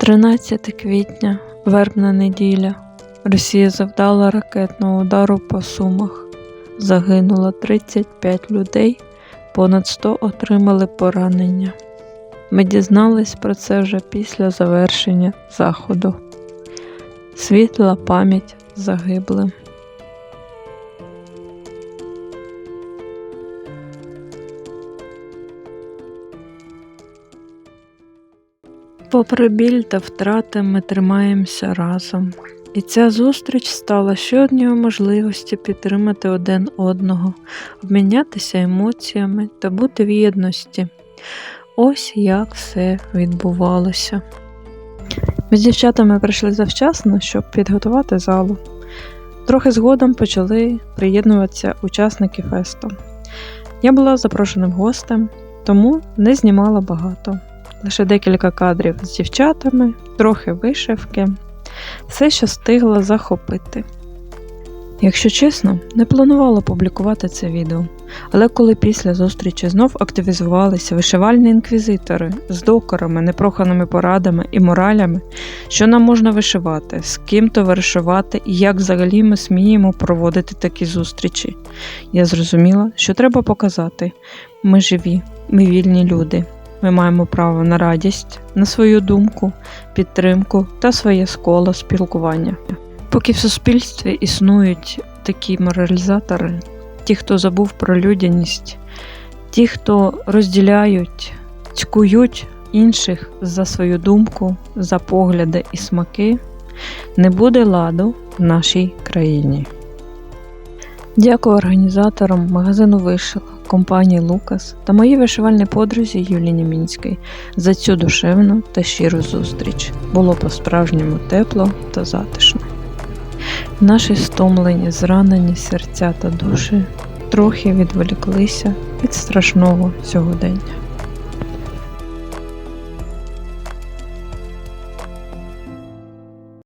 13 квітня, вербна неділя. Росія завдала ракетного удару по Сумах. Загинуло 35 людей, понад 100 отримали поранення. Ми дізнались про це вже після завершення заходу. Світла пам'ять загиблим. Попри біль та втрати, ми тримаємося разом. І ця зустріч стала ще однією можливістю підтримати один одного, обмінятися емоціями та бути в єдності. Ось як все відбувалося. Ми з дівчатами прийшли завчасно, щоб підготувати залу. Трохи згодом почали приєднуватися учасники фесту. Я була запрошеним гостем, тому не знімала багато. Лише декілька кадрів з дівчатами, трохи вишивки, все, що встигла захопити. Якщо чесно, не планувала публікувати це відео, але коли після зустрічі знов активізувалися вишивальні інквізитори з докорами, непроханими порадами і моралями, що нам можна вишивати, з ким то вишивати і як взагалі ми сміємо проводити такі зустрічі, я зрозуміла, що треба показати: ми живі, ми вільні люди. Ми маємо право на радість, на свою думку, підтримку та своє коло спілкування. Поки в суспільстві існують такі моралізатори, ті, хто забув про людяність, ті, хто розділяють, цькують інших за свою думку, за погляди і смаки, не буде ладу в нашій країні. Дякую організаторам магазину Вишила, компанії Лукас та моїй вишивальній подрузі Юліні Мінській за цю душевну та щиру зустріч. Було по-справжньому тепло та затишно. Наші стомлені, зранені серця та душі трохи відволіклися від страшного сьогодення.